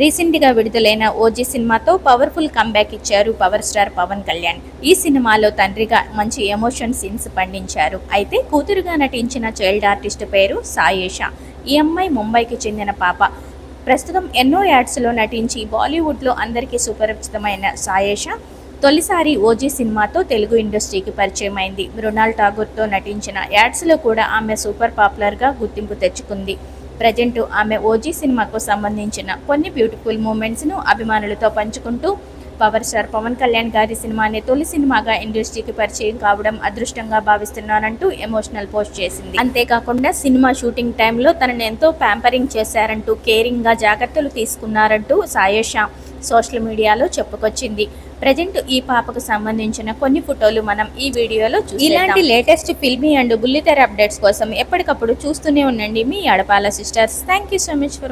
రీసెంట్గా విడుదలైన ఓజీ సినిమాతో పవర్ఫుల్ కంబ్యాక్ ఇచ్చారు పవర్ స్టార్ పవన్ కళ్యాణ్. ఈ సినిమాలో తండ్రిగా మంచి ఎమోషన్ సీన్స్ పండించారు. అయితే కూతురుగా నటించిన చైల్డ్ ఆర్టిస్ట్ పేరు సాయేష. ఈ అమ్మాయి ముంబైకి చెందిన పాప. ప్రస్తుతం ఎన్నో యాడ్స్లో నటించి బాలీవుడ్లో అందరికీ సుపరిచితమైన సాయేష. తొలిసారి ఓజీ సినిమాతో తెలుగు ఇండస్ట్రీకి పరిచయమైంది. మృణాల్ ఠాగూర్తో నటించిన యాడ్స్లో కూడా ఆమె సూపర్ పాపులర్గా గుర్తింపు తెచ్చుకుంది. ప్రజెంట్ ఆమె ఓజీ సినిమాకు సంబంధించిన కొన్ని బ్యూటిఫుల్ మూమెంట్స్ను అభిమానులతో పంచుకుంటూ పవర్ స్టార్ పవన్ కళ్యాణ్ గారి సినిమాని తొలి సినిమాగా ఇండస్ట్రీకి పరిచయం కావడం అదృష్టంగా భావిస్తున్నానంటూ ఎమోషనల్ పోస్ట్ చేసింది. అంతేకాకుండా సినిమా షూటింగ్ టైంలో తనను ఎంతో ప్యాంపరింగ్ చేశారంటూ కేరింగ్గా జాగ్రత్తలు తీసుకున్నారంటూ సాయేష సోషల్ మీడియాలో చెప్పుకొచ్చింది. ప్రజెంట్ ఈ పాపకు సంబంధించిన కొన్ని ఫోటోలు మనం ఈ వీడియోలో చూసి ఇలాంటి లేటెస్ట్ ఫిల్మీ అండ్ బుల్లితెర అప్డేట్స్ కోసం ఎప్పటికప్పుడు చూస్తూనే ఉండండి మీ Adapala sisters. Thank you so much for